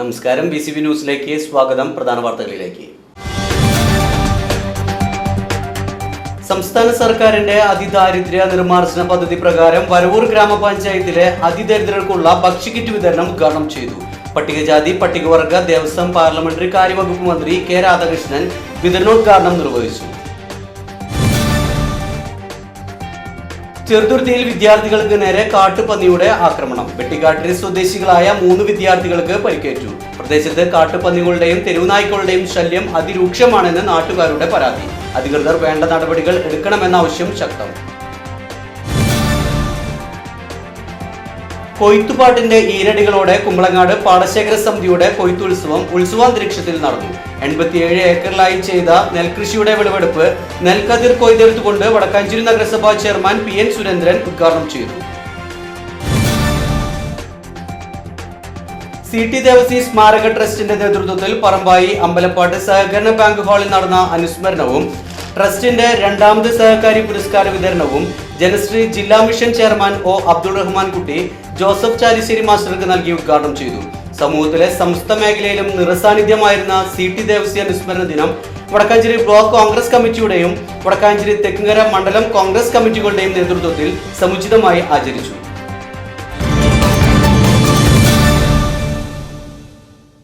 നമസ്കാരം. B C B ന്യൂസിലേക്ക് സ്വാഗതം. പ്രധാന വാർത്തകളിലേക്ക്. സംസ്ഥാന സർക്കാരിന്റെ അതിദാരിദ്ര്യ നിർമ്മാർജന പദ്ധതി പ്രകാരം വരവൂർ ഗ്രാമപഞ്ചായത്തിലെ അതിദരിദ്രർക്കുള്ള ഭക്ഷ്യക്കിറ്റ് വിതരണം ഉദ്ഘാടനം ചെയ്തു. പട്ടികജാതി പട്ടികവർഗ ദേവസ്വം പാർലമെന്ററി കാര്യവകുപ്പ് മന്ത്രി കെ രാധാകൃഷ്ണൻ വിതരണോദ്ഘാടനം നിർവഹിച്ചു. ചെറുതുരുത്തിയിൽ വിദ്യാർത്ഥികൾക്ക് നേരെ കാട്ടുപന്നിയുടെ ആക്രമണം. വെട്ടിക്കാട്ടിരി സ്വദേശികളായ മൂന്ന് വിദ്യാർത്ഥികൾക്ക് പരിക്കേറ്റു. പ്രദേശത്ത് കാട്ടുപന്നികളുടെയും തെരുവുനായ്ക്കളുടെയും ശല്യം അതിരൂക്ഷമാണെന്ന് നാട്ടുകാരുടെ പരാതി. അധികൃതർ വേണ്ട നടപടികൾ എടുക്കണമെന്ന ആവശ്യം ശക്തം. കൊയ്ത്തുപാട്ടിന്റെ ഈരടികളോടെ കുമ്പളങ്ങാട് പാടശേഖര സമിതിയുടെ കൊയ്ത്തുത്സവം ഉത്സവാന്തരീക്ഷത്തിൽ നടന്നു. എൺപത്തിയേഴ് ഏക്കറിലായി ചെയ്ത നെൽകൃഷിയുടെ വിളവെടുപ്പ് നെൽക്കതിർ കൊയ്തെടുത്തുകൊണ്ട് വടക്കാഞ്ചേരി നഗരസഭാ ചെയർമാൻ പി എൻ സുരേന്ദ്രൻ ഉദ്ഘാടനം ചെയ്തു. സി ടി ദേവസി സ്മാരക ട്രസ്റ്റിന്റെ നേതൃത്വത്തിൽ പറമ്പായി അമ്പലപ്പാട്ട് സഹകരണ ബാങ്ക് ഹാളിൽ നടന്ന അനുസ്മരണവും ട്രസ്റ്റിന്റെ രണ്ടാമത് സഹകാരി പുരസ്കാര വിതരണവും ജനശ്രീ ജില്ലാ mission chairman O Abdul Rahman Kutty Joseph Chalissery മാസ്റ്റർക്ക് നൽകി ഉദ്ഘാടനം ചെയ്തു. സമൂഹത്തിലെ സമസ്ത മേഖലയിലും നിറസാന്നിധ്യമായിരുന്ന സി ടി ദേവസ്യ അനുസ്മരണ ദിനം വടക്കാഞ്ചേരി ബ്ലോക്ക് കോൺഗ്രസ് കമ്മിറ്റിയുടെയും വടക്കാഞ്ചേരി തെക്കുംകര മണ്ഡലം കോൺഗ്രസ് കമ്മിറ്റികളുടെയും നേതൃത്വത്തിൽ സമുചിതമായി ആചരിച്ചു.